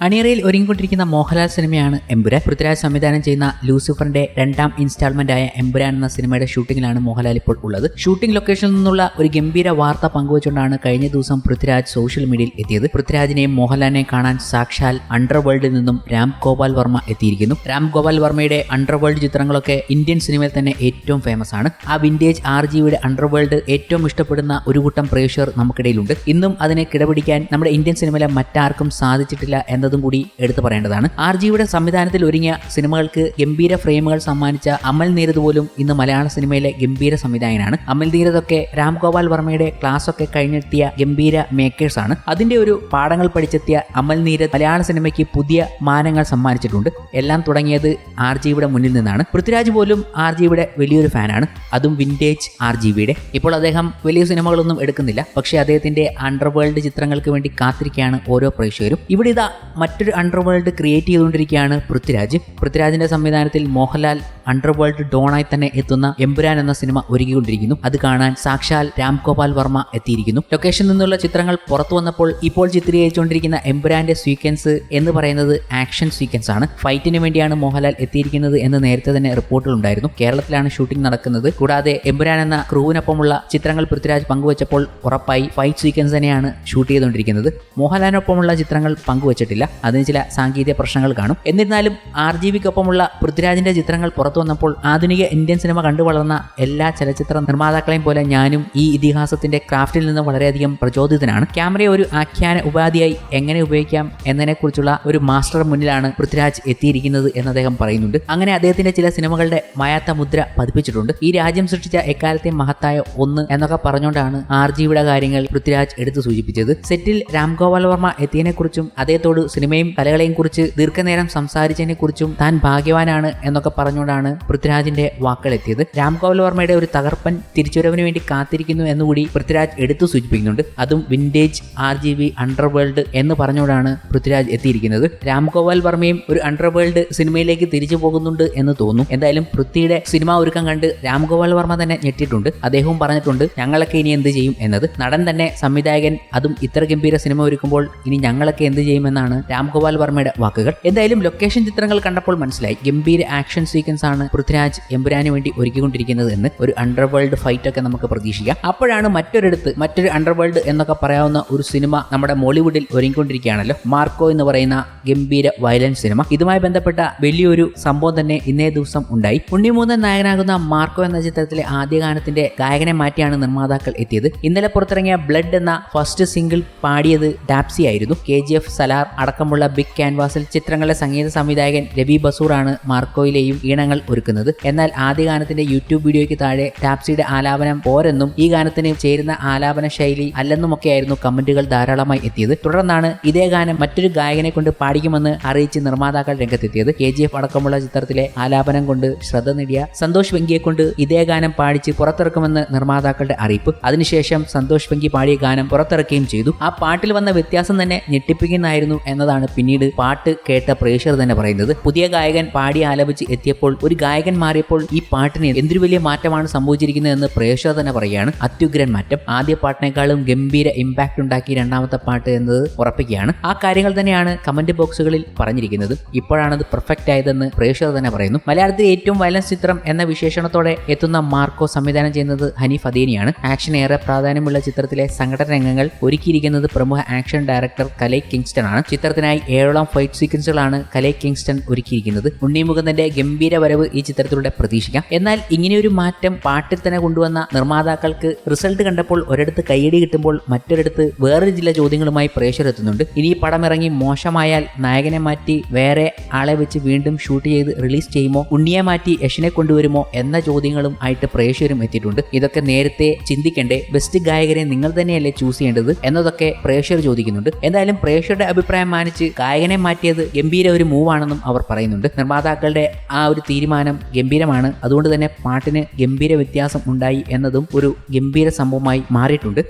അണിയറയിൽ ഒരുങ്ങിക്കൊണ്ടിരിക്കുന്ന മോഹൻലാൽ സിനിമയാണ് എമ്പുരാൻ. പൃഥ്വിരാജ് സംവിധാനം ചെയ്യുന്ന ലൂസിഫറിന്റെ രണ്ടാം ഇൻസ്റ്റാൾമെന്റ് ആയ എമ്പുരാൻ എന്ന സിനിമയുടെ ഷൂട്ടിംഗിലാണ് മോഹൻലാൽ ഇപ്പോൾ ഉള്ളത്. ഷൂട്ടിംഗ് ലൊക്കേഷനിൽ നിന്നുള്ള ഒരു ഗംഭീര വാർത്ത പങ്കുവച്ചുകൊണ്ടാണ് കഴിഞ്ഞ ദിവസം പൃഥ്വിരാജ് സോഷ്യൽ മീഡിയയിൽ എത്തിയത്. പൃഥ്വിരാജിനെയും മോഹൻലാലിനെയും കാണാൻ സാക്ഷാൽ അണ്ടർവേൾഡിൽ നിന്നും രാം ഗോപാൽ വർമ്മ എത്തിയിരിക്കുന്നു. രാം ഗോപാൽ വർമ്മയുടെ അണ്ടർവേൾഡ് ചിത്രങ്ങളൊക്കെ ഇന്ത്യൻ സിനിമയിൽ തന്നെ ഏറ്റവും ഫേമസ് ആണ്. ആ വിന്റേജ് ആർ ജിയുടെ അണ്ടർവേൾഡ് ഏറ്റവും ഇഷ്ടപ്പെടുന്ന ഒരു കൂട്ടം പ്രേക്ഷകർ നമുക്കിടയിലുണ്ട്. ഇന്നും അതിനെ കിടപിടിക്കാൻ നമ്മുടെ ഇന്ത്യൻ സിനിമയിലെ മറ്റാർക്കും സാധിച്ചിട്ടില്ല എന്നതും കൂടി എടുത്തു പറയേണ്ടതാണ്. ആർ ജിയുടെ സംവിധാനത്തിൽ ഒരുങ്ങിയ സിനിമകൾക്ക് ഗംഭീര ഫ്രെയിമുകൾ സമ്മാനിച്ച അമൽ നീരദ് പോലും ഇന്ന് മലയാള സിനിമയിലെ ഗംഭീര സംവിധായകനാണ്. അമൽ രാം ഗോപാൽ വർമ്മയുടെ ക്ലാസ് ഒക്കെ കഴിഞ്ഞെത്തിയ ഗംഭീര മേക്കേഴ്സ് ആണ്. അതിന്റെ ഒരു പാഠങ്ങൾ പഠിച്ചെത്തിയ അമൽ നീരദ് മലയാള സിനിമയ്ക്ക് പുതിയ മാനങ്ങൾ സമ്മാനിച്ചിട്ടുണ്ട്. എല്ലാം തുടങ്ങിയത് ആർ ജിയുടെ മുന്നിൽ നിന്നാണ്. പൃഥ്വിരാജ് പോലും ആർ ജിയുടെ വലിയൊരു ഫാനാണ്. അതും വിന്റേജ് ആർ ജി ബിയുടെ ഇപ്പോൾ അദ്ദേഹം വലിയ സിനിമകളൊന്നും എടുക്കുന്നില്ല. പക്ഷേ അദ്ദേഹത്തിന്റെ അണ്ടർവേൾഡ് ചിത്രങ്ങൾക്ക് വേണ്ടി കാത്തിരിക്കുകയാണ് ഓരോ പ്രേക്ഷകരും. ഇവിടെ ഇതാ മറ്റൊരു അണ്ടർവേൾഡ് ക്രിയേറ്റ് ചെയ്തുകൊണ്ടിരിക്കുകയാണ് പൃഥ്വിരാജ്. പൃഥ്വിരാജിന്റെ സംവിധാനത്തിൽ മോഹൻലാൽ അണ്ടർവേൾഡ് ഡോണായി തന്നെ എത്തുന്ന എമ്പുരാൻ എന്ന സിനിമ ഒരുക്കിക്കൊണ്ടിരിക്കുന്നു. അത് കാണാൻ സാക്ഷാൽ രാം ഗോപാൽ വർമ്മ എത്തിയിരിക്കുന്നു. ലൊക്കേഷനിൽ നിന്നുള്ള ചിത്രങ്ങൾ പുറത്തു വന്നപ്പോൾ ഇപ്പോൾ ചിത്രീകരിച്ചുകൊണ്ടിരിക്കുന്ന എമ്പുരാന്റെ സീക്വൻസ് എന്ന് പറയുന്നത് ആക്ഷൻ സീക്വൻസ് ആണ്. ഫൈറ്റിന് വേണ്ടിയാണ് മോഹൻലാൽ എത്തിയിരിക്കുന്നത് എന്ന് നേരത്തെ തന്നെ റിപ്പോർട്ടുകൾ ഉണ്ടായിരുന്നു കേരളത്തിലാണ് ഷൂട്ടിംഗ് നടക്കുന്നത്. കൂടാതെ എമ്പുരാൻ എന്ന ക്രൂവിനൊപ്പമുള്ള ചിത്രങ്ങൾ പൃഥ്വിരാജ് പങ്കുവച്ചപ്പോൾ ഉറപ്പായി ഫൈറ്റ് സീക്വൻസ് തന്നെയാണ് ഷൂട്ട് ചെയ്തുകൊണ്ടിരിക്കുന്നത്. മോഹൻലാലിനൊപ്പമുള്ള ചിത്രങ്ങൾ പങ്കുവച്ചിട്ടില്ല. അതിന് ചില സാങ്കേതിക പ്രശ്നങ്ങൾ കാണും. എന്നിരുന്നാലും ആർ ജി ബിക്കൊപ്പമുള്ള പൃഥ്വിരാജിന്റെ ചിത്രങ്ങൾ പുറത്തു വന്നപ്പോൾ ആധുനിക ഇന്ത്യൻ സിനിമ കണ്ടു വളർന്ന എല്ലാ ചലച്ചിത്ര നിർമ്മാതാക്കളെയും പോലെ ഞാനും ഈ ഇതിഹാസത്തിന്റെ ക്രാഫ്റ്റിൽ നിന്ന് വളരെയധികം പ്രചോദിതനാണ്. ക്യാമറയെ ഒരു ആഖ്യാന ഉപാധിയായി എങ്ങനെ ഉപയോഗിക്കാം എന്നതിനെക്കുറിച്ചുള്ള ഒരു മാസ്റ്റർ മുന്നിലാണ് പൃഥ്വിരാജ് എത്തിയിരിക്കുന്നത് എന്ന് അദ്ദേഹം പറയുന്നുണ്ട്. അങ്ങനെ അദ്ദേഹത്തിന്റെ ചില സിനിമകളുടെ മായാത്ത മുദ്ര പതിപ്പിച്ചിട്ടുണ്ട്. ഈ രാജ്യം സൃഷ്ടിച്ച എക്കാലത്തെ മഹത്തായ ഒന്ന് എന്നൊക്കെ പറഞ്ഞുകൊണ്ടാണ് ആർ ജിയുടെ കാര്യങ്ങൾ പൃഥ്വിരാജ് എടുത്തു സൂചിപ്പിച്ചത്. സെറ്റിൽ രാം ഗോപാൽ വർമ്മ എത്തിയതിനെക്കുറിച്ചും അദ്ദേഹത്തോട് സിനിമയും കലകളെയും കുറിച്ച് ദീർഘനേരം സംസാരിച്ചതിനെ കുറിച്ചും താൻ ഭാഗ്യവാനാണ് എന്നൊക്കെ പറഞ്ഞുകൊണ്ടാണ് പൃഥ്വിരാജിന്റെ വാക്കുകൾ എത്തിയത് വർമ്മയുടെ ഒരു തകർപ്പൻ തിരിച്ചുവരവിന് വേണ്ടി കാത്തിരിക്കുന്നു എന്നുകൂടി പൃഥ്വിരാജ് എടുത്തു സൂചിപ്പിക്കുന്നുണ്ട്. അതും vintage R G B underworld എന്ന് പറഞ്ഞുകൊണ്ടാണ് പൃഥ്വിരാജ് എത്തിയിരിക്കുന്നത്. രാംഗോപാൽ വർമ്മയും ഒരു അണ്ടർവേൾഡ് സിനിമയിലേക്ക് തിരിച്ചു പോകുന്നുണ്ട് എന്ന് തോന്നുന്നു എന്തായാലും പൃഥ്വിയുടെ സിനിമ ഒരുക്കം കണ്ട് രാംഗോപാൽ വർമ്മ തന്നെ ഞെട്ടിയിട്ടുണ്ട്. അദ്ദേഹവും പറഞ്ഞിട്ടുണ്ട് ഞങ്ങളൊക്കെ ഇനി എന്ത് ചെയ്യും? എന്നത്. നടൻ തന്നെ സംവിധായകൻ അതും ഇത്ര ഗംഭീര സിനിമ ഒരുക്കുമ്പോൾ ഇനി ഞങ്ങളൊക്കെ എന്ത് ചെയ്യുമെന്നാണ് രാം ഗോപാൽ വർമ്മയുടെ വാക്കുകൾ. എന്തായാലും ലൊക്കേഷൻ ചിത്രങ്ങൾ കണ്ടപ്പോൾ മനസ്സിലായി. ഗംഭീര ആക്ഷൻ സീക്വൻസ് ആണ് പൃഥ്വിരാജ് എമ്പുരാന് വേണ്ടി ഒരുക്കിക്കൊണ്ടിരിക്കുന്നത് എന്ന് ഒരു അണ്ടർവേൾഡ് ഫൈറ്റ് ഒക്കെ നമുക്ക് പ്രതീക്ഷിക്കാം. അപ്പോഴാണ് മറ്റൊരിടത്ത് മറ്റൊരു അണ്ടർവേൾഡ് എന്നൊക്കെ പറയാവുന്ന ഒരു സിനിമ നമ്മുടെ മോളിവുഡിൽ ഒരുങ്ങിക്കൊണ്ടിരിക്കുകയാണല്ലോ. മാർക്കോ എന്ന് പറയുന്ന ഗംഭീര വയലൻസ് സിനിമ. ഇതുമായി ബന്ധപ്പെട്ട വലിയൊരു സംഭവം തന്നെ ഇന്നേ ദിവസം ഉണ്ടായി. ഉണ്ണിമൂന്നൻ നായകനാകുന്ന മാർക്കോ എന്ന ചിത്രത്തിലെ ആദ്യ ഗാനത്തിന്റെ ഗായകനെ മാറ്റിയാണ് നിർമ്മാതാക്കൾ എത്തിയത്. ഇന്നലെ പുറത്തിറങ്ങിയ ബ്ലഡ് എന്ന ഫസ്റ്റ് സിംഗിൾ പാടിയത് ഡാപ്സി ആയിരുന്നു. കെ ജി എഫ് സലാർ അടക്കമുള്ള ബിഗ് ക്യാൻവാസിൽ ചിത്രങ്ങളുടെ സംഗീത സംവിധായകൻ രവി ബസൂറാണ് മാർക്കോയിലെയും ഈണങ്ങൾ ഒരുക്കുന്നത്. എന്നാൽ ആദ്യ ഗാനത്തിന്റെ യൂട്യൂബ് വീഡിയോയ്ക്ക് താഴെ ടാപ്സിയുടെ ആലാപനം പോരെന്നും ഈ ഗാനത്തിന് ചേരുന്ന ആലാപന ശൈലി അല്ലെന്നുമൊക്കെയായിരുന്നു കമന്റുകൾ ധാരാളമായി എത്തിയത്. തുടർന്നാണ് ഇതേ ഗാനം മറ്റൊരു ഗായകനെ കൊണ്ട് പാടിക്കുമെന്ന് അറിയിച്ച് നിർമ്മാതാക്കൾ രംഗത്തെത്തിയത്. കെ ജി എഫ് അടക്കമുള്ള ചിത്രത്തിലെ ആലാപനം കൊണ്ട് ശ്രദ്ധ നേടിയ സന്തോഷ് വെങ്കിയെ കൊണ്ട് ഇതേ ഗാനം പാടിച്ച് പുറത്തിറക്കുമെന്ന് നിർമ്മാതാക്കളുടെ അറിയിപ്പ്. അതിനുശേഷം സന്തോഷ് വെങ്കി പാടിയ ഗാനം പുറത്തിറക്കുകയും ചെയ്തു. ആ പാട്ടിൽ വന്ന വ്യത്യാസം തന്നെ ഞെട്ടിപ്പിക്കുന്നതായിരുന്നു എന്നതാണ് പിന്നീട് പാട്ട് കേട്ട പ്രേക്ഷകർ തന്നെ പറയുന്നത്. പുതിയ ഗായകൻ പാടി ആലപിച്ച് എത്തിയപ്പോൾ ഒരു ഗായകൻ മാറിയപ്പോൾ ഈ പാട്ടിന് എന്തൊരു വലിയ മാറ്റമാണ് സംഭവിച്ചിരിക്കുന്നതെന്ന് പ്രേക്ഷകർ തന്നെ പറയുകയാണ്. അത്യുഗ്രൻ മാറ്റം. ആദ്യ പാട്ടിനേക്കാളും ഗംഭീര ഇമ്പാക്ട് ഉണ്ടാക്കി രണ്ടാമത്തെ പാട്ട് എന്നത് ഉറപ്പിക്കുകയാണ്. ആ കാര്യങ്ങൾ തന്നെയാണ് കമന്റ് ബോക്സുകളിൽ പറഞ്ഞിരിക്കുന്നത്. ഇപ്പോഴാണത് പെർഫെക്റ്റ് ആയതെന്ന് പ്രേക്ഷകർ തന്നെ പറയുന്നു. മലയാളത്തിലെ ഏറ്റവും വയലൻസ് ചിത്രം എന്ന വിശേഷണത്തോടെ എത്തുന്ന മാർക്കോ സംവിധാനം ചെയ്യുന്നത് ഹനീഫ് അദീനിയാണ്. ആക്ഷൻ ഏറെ പ്രാധാന്യമുള്ള ചിത്രത്തിലെ സംഘടന രംഗങ്ങൾ ഒരുക്കിയിരിക്കുന്നത് പ്രമുഖ ആക്ഷൻ ഡയറക്ടർ കലൈ കിങ്സ്റ്റൺ ആണ് ചിത്രത്തിനായി ഏഴോളം ഫൈറ്റ് സീക്വൻസുകളാണ് കലൈ കിങ്സ്റ്റൺ ഒരുക്കിയിരിക്കുന്നത്. ഉണ്ണിമുകുന്ദന്റെ ഗംഭീര വരവ് ഈ ചിത്രത്തിലൂടെ പ്രതീക്ഷിക്കാം. എന്നാൽ ഇങ്ങനെയൊരു മാറ്റം പാട്ടിൽ തന്നെ കൊണ്ടുവന്ന നിർമ്മാതാക്കൾക്ക് റിസൾട്ട് കണ്ടപ്പോൾ ഒരിടത്ത് കൈയടി കിട്ടുമ്പോൾ മറ്റൊരിടത്ത് വേറൊരു ചില ചോദ്യങ്ങളുമായി പ്രേക്ഷകർ എത്തുന്നുണ്ട്. ഇനി ഈ പടം ഇറങ്ങി മോശമായാൽ നായകനെ മാറ്റി വേറെ ആളെ വെച്ച് വീണ്ടും ഷൂട്ട് ചെയ്ത് റിലീസ് ചെയ്യുമോ? ഉണ്ണിയെ മാറ്റി യശിനെ കൊണ്ടുവരുമോ? എന്ന ചോദ്യങ്ങളും ആയിട്ട് പ്രേക്ഷകരും എത്തിയിട്ടുണ്ട്. ഇതൊക്കെ നേരത്തെ ചിന്തിക്കേണ്ടേ. ബെസ്റ്റ് ഗായകരെ നിങ്ങൾ തന്നെയല്ലേ ചൂസ് ചെയ്യേണ്ടത് എന്നതൊക്കെ പ്രേക്ഷകർ ചോദിക്കുന്നുണ്ട്. എന്തായാലും പ്രേക്ഷകരുടെ അഭിപ്രായം മാനിച്ച് ഗായകനെ മാറ്റിയത് ഗംഭീര ഒരു മൂവാണെന്നും അവർ പറയുന്നുണ്ട്. നിർമ്മാതാക്കളുടെ ആ ഒരു തീരുമാനം ഗംഭീരമാണ്. അതുകൊണ്ട് തന്നെ പാട്ടിന് ഗംഭീര വ്യത്യാസം ഉണ്ടായി എന്നതും ഒരു ഗംഭീര സംഭവമായി മാറിയിട്ടുണ്ട്.